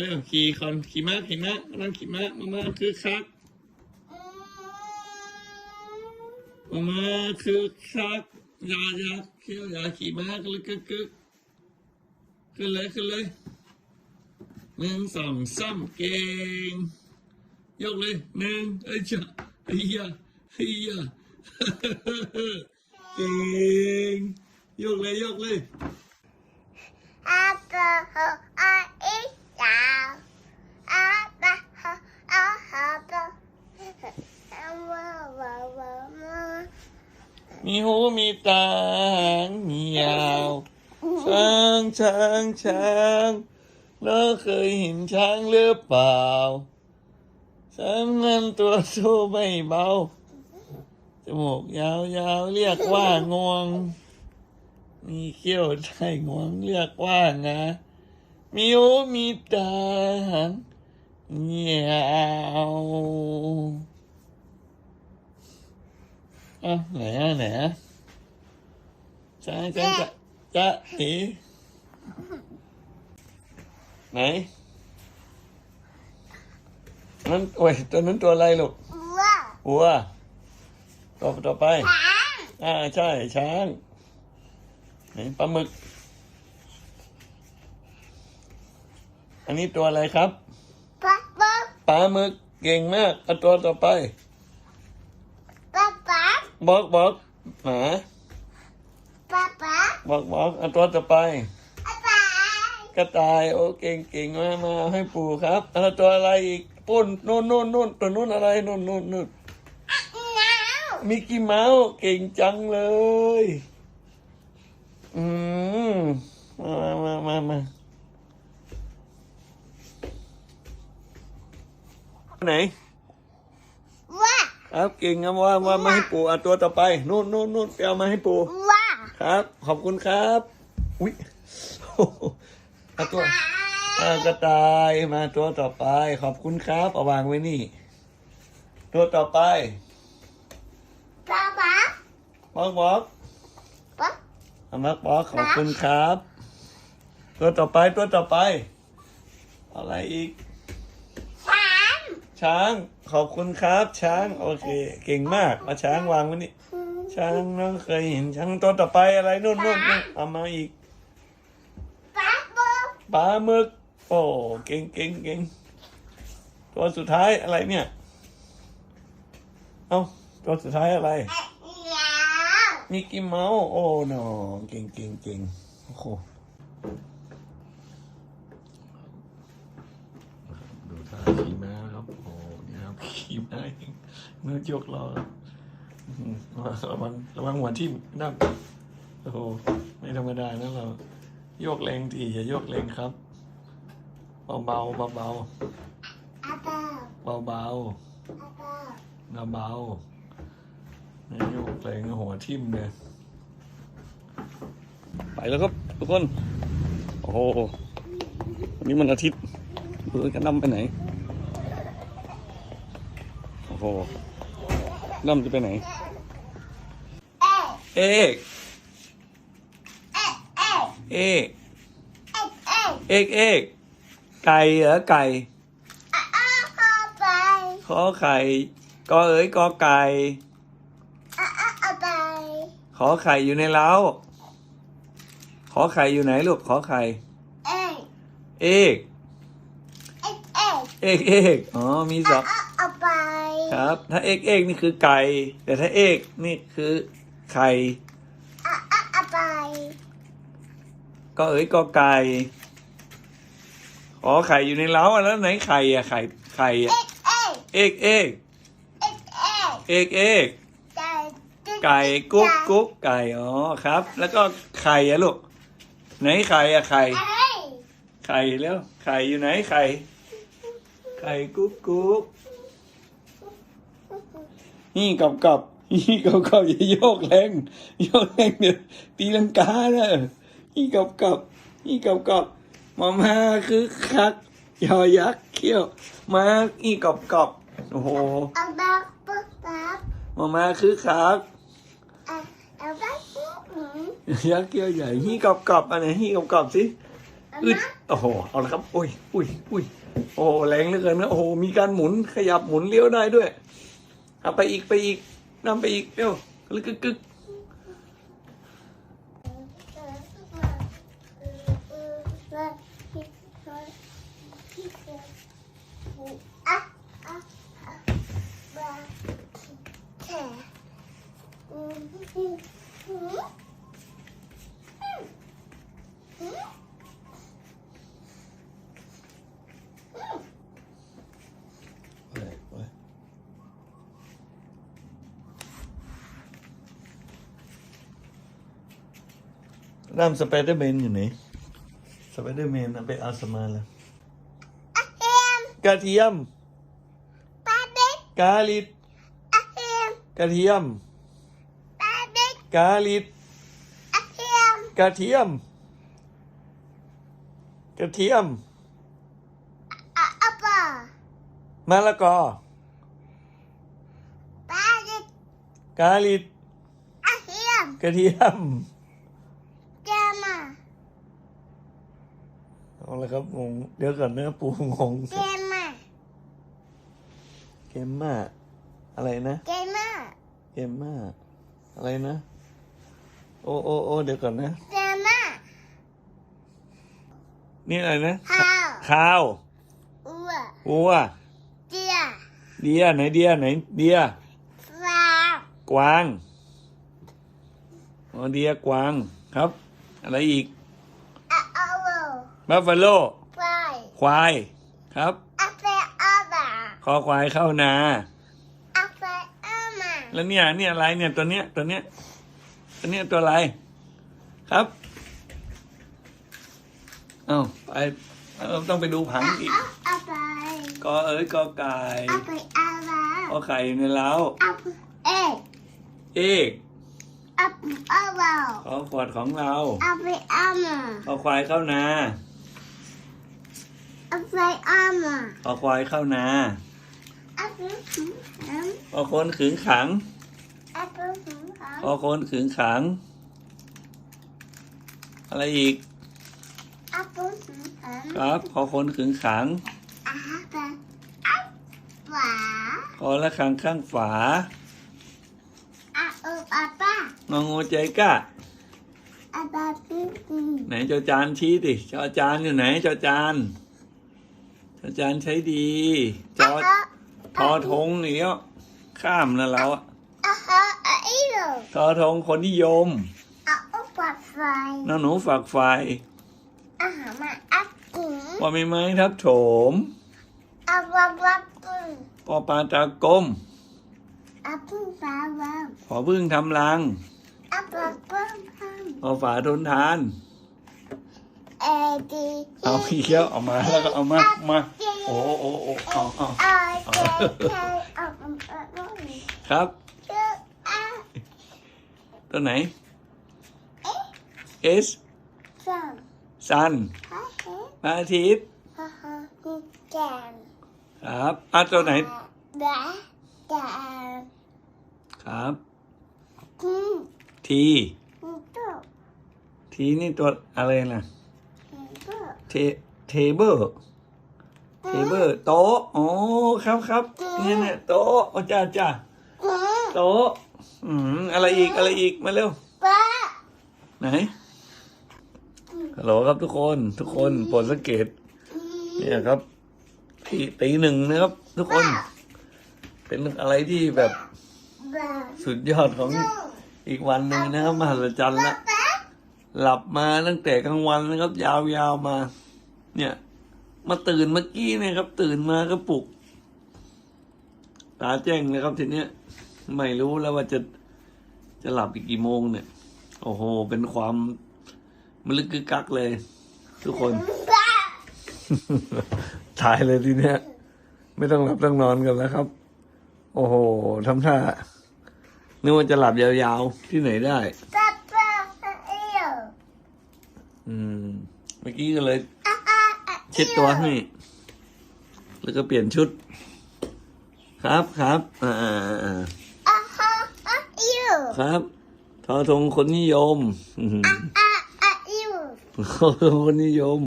เร็วขี่คอนขี่ม้าขี่ม้านั่งขี่ม้ามามาคือคักมามาคือคักอยาอยาเขี้ยวอยาขี่ม้าก็เลยกึกกึกขึ้นเลยขึ้นเลยหนึ่งสองสามเก่งยกเลยหนึ่งเอ้ยจ้ะเฮียเฮียาเก่งยกเลยยกเลยอาเกออาอีสาวอ มีหูมีตาหางยาวช้างช้างช้างเราเคยเห็นช้างหรือเปล่าช้างนั้นตัวโตไม่เบาจมูกยาวยาวๆเรียกว่างวง มีเขี้ยวใช่งวงเรียกว่างา มีหูมีตาหางยาวอะไหนอะไหนอะจ้าจ้าจ้าจ้าเอ๋ไหนนั่นโอ้ยตัวนั้นตัวอะไรลูกว้าววัวต่อต่อไปช้างอ่าใช่ช้างไหนปลาหมึก อันนี้ตัวอะไรครับป๊าป๊าปลาหมึกเก่งมากเอาตัวต่อไปป๊าป๊าบอกบอกหมาป๊าป๊าบอกบอกเอาตัวต่อไปป๊าป๊ากระต่ายโอ้เก่งเก่งมามาเอาให้ปู่ครับเอาตัวอะไรอีกปุ่นนู่นนู่นนู่นตัวนู่นอะไรนู่นนู่นนู่นหนาวมิกกี้เมาส์เก่งจังเลย อืม มามามามา ไหนว้าครับเก่งครับว่าว่ามาให้ปู่เอาตัวต่อไปนู่นนู่นนู่นไปเอามาให้ปู่ว้าครับ ขอบคุณครับ อุ้ยโอ้โหเอาตัวอ่ากระต่ายมาตัวต่อไป ขอบคุณครับเอาวางไว้นี่ ตัวต่อไปป๊าป๊าบอกบอกป๊าอามักบอกขอบคุณครับ ตัวต่อไปตัวต่อไป อะไรอีกช้าง ช้างขอบคุณครับ ช้างโอเค เก่งมากเอาช้างวางไว้นี่ช้างน้องเคยเห็นช้างตัวต่อไปอะไรนู่นนู่นนู่นเอามาอีกป๊าป๊าปลาหมึกโอ้เก่งเก่งเก่งตัวสุดท้ายอะไรเนี่ยเอาตัวสุดท้ายอะไรหนาวมิกกี้เมาส์โอ้หนอเก่งเก่งเก่งโอ้โหดูท่าขี่ม้าครับโอ้นี่ครับขี่ม้าเอง เมื่อยกล้อครับอื้อหือระวังระวังหัวทิ่มนั่นโอ้โหไม่ธรรมดานะเรา โยกแรงทีอย่าโยกแรงครับ เบาเบาเบาเบาอาเป้าเบาเบาอาเป้าเบาเบาๆไม่โยกแรงหัวทิ่มเลยไปแล้วครับทุกคน โอ้โหวันนี้มันอาทิตย์ดูกันนำไปไหนโอ้โห นำจะไปไหน เอ๊ะเอกเอ๊ะเอ๊ะเอกเอกเอกไก่เหรอไก่อาอาพาไปขอไข่กอเอ๋ยกอไก่อาอาอาไปขอไข่อยู่ในเล้า ขอไข่อยู่ไหนลูกขอไข่เอ๊ะเอกเอ๊ะเอ๊ะเอกเอกอ๋อมีสองอาอาไป ครับ ถ้าเอกเอกนี่คือไก่ แต่ถ้าเอกนี่คือไข่อาอาอาไปก็เอ๋ยก็ไก่อ๋อไข่อยู่ในเล้าอะแล้วไหนไข่อะไข่ไข่อะเอ๊ะเอ๊ะเอกเอกเอ๊ะเอ๊ะเอกเอกไก่ไก่กุ๊กกุ๊กไก่อ๋อครับ แล้วก็ไข่อะลูกไหนไข่อะไข่เอ้ยไข่แล้วไข่อยู่ไหนไข่ไข่กุ๊กกุ๊ก นี่กับกับนี่กับกับอย่าโยกแรงโยกแรงเดี๋ยวตีลังกาเนอะนี่กับกับนี่กับกับมามาคือคักยอยักษ์เขี้ยวมานี่กับกับโอ้โหเอาบักปุ๊บปั๊บมามาคือคักเอาเอาบักปุ๊บหืมยักษ์เขี้ยวใหญ่นี่กับกับอันไหนนี่กับกับสิเออึดโอ้โหเอาละครับอุ้ยอุ้ยอุ้ยโอ้โหแรงเหลือเกินนะโอ้โหมีการหมุนขยับหมุนเลี้ยวได้ด้วย เอาไปอีกไปอีกนำไปอีกเร็วกึกกึกกึก อะอะอะบาแฉอืมอืมอืมอืมอืม ไปไป ร่ามสไปเดอร์แมนอยู่ไหนสไปเดอร์แมนเอาไปเอาสมาแล้วอะเฮียมกระเทียมปลาเด็กกาลิดอะเฮียมกระเทียมปลาเด็กกาลิดอะเฮียมกระเทียมกระเทียมอะอะปลามะละกอปลาเด็กกาลิดอะเฮียมกระเทียม แกมา เอาละครับงงเดี๋ยวก่อนนะปูงงแกมาเกมมาอะไรนะแกมาเกมมาอะไรนะ โอโอโอเดี๋ยวก่อนนะแกมานี่อะไรนะข้าวข้าวอัววัวเจียเดียไหนเดียไหนเดียฟาวกวางอ๋อเดียกวางครับ อะไรอีกอะเอาโว บัฟฟาโลไฟควายครับอะเฟอาบาคอควายเข้านาอะเฟอามาแล้วเนี่ยเนี่ยอะไรเนี่ยตัวเนี้ยตัวเนี้ยตัวเนี้ยตัวอะไร ครับเอ้าไปเราต้องไปดูผังอีกอะอะไปกอเอ้ยกอไก่อะไปอาบากอไข่อยู่ในเล้าอะไปเอกเอกอะไปอาบาขอขวดของเราอะไปอามาขอควายเข้านา อะไปอามาขอควายเข้านาอะไปหูหันขอคนขึงขังอะไปหูหันขอคนขึงขัง อะไรอีกอะไปหูหันครับขอคนขึงขังอะไปอะฝาขอละขังข้างฝาอะโออะป้างองูใจกล้าอะบาปีปีไหนเจ้าจานชี้ดิเจ้าจานอยู่ไหนเจ้าจาน เจ้าจานใช้ดี จอทอทงอย่างเงี้ยข้ามนะเราอะอะฮะอะอีโรทอทงคนนิยมอะโอปัดไฟน้องหนูฝากไฟอาหารมาอักกุ๋งพอมีไม้ทับโถมอาวับวับกุ๋งพอปลาตากลมอาพึ่งฟ้าวับพอพึ่งทำรังอาปะเปิ้งพังพอฝาทนทาน เอดีเอาอีกแล้วเอามาแล้วก็เอามามาโอ้โอ้โอ้เอาเอาเอาครับตัวไหน S จังซันพระอาทิตย์ครับอะตัวไหนแบะแกนครับทีทีนี่ตัวอะไรล่ะ เทเทเบิลเทเบิลโต๊ะอ๋อครับครับเนี่ยเนี่ยโต๊ะอ๋อจ้าจ้าอืมโต๊ะอืมอะไรอีกอะไรอีกมาเร็วป้าไหนฮัลโหลครับทุกคนทุกคนโปรดสังเกตอืมเนี่ยครับที่ตีหนึ่งนะครับ ทุกคน เป็นอะไรที่แบบบ้าสุดยอดของอีกวันหนึ่งนะครับมหัศจรรย์ละป้าหลับมาตั้งแต่กลางวันนะครับ ยาวๆมา เนี่ย มาตื่นเมื่อกี้เนี่ยครับ ตื่นมาก็ปลุก ตาแจ้งเลยครับทีเนี้ยไม่รู้แล้วว่าจะจะหลับอีกกี่โมงเนี่ย โอ้โห เป็นความมลึกกึกกักเลย ทุกคนป้าถ่ายเลยทีเนี้ย ไม่ต้องหลับต้องนอนกันแล้วครับ โอ้โหทำท่านึกว่าจะหลับยาวๆ ที่ไหนได้ป้าป้าเอียวอืม เมื่อกี้ก็เลยอะอะอะ เช็ดตัวให้ แล้วก็เปลี่ยนชุด ครับครับอ่าอ่าอ่าอะฮะอะเอียวครับทอทงคนนิยมอือหืออะอะเอียวทอทงคนนิยม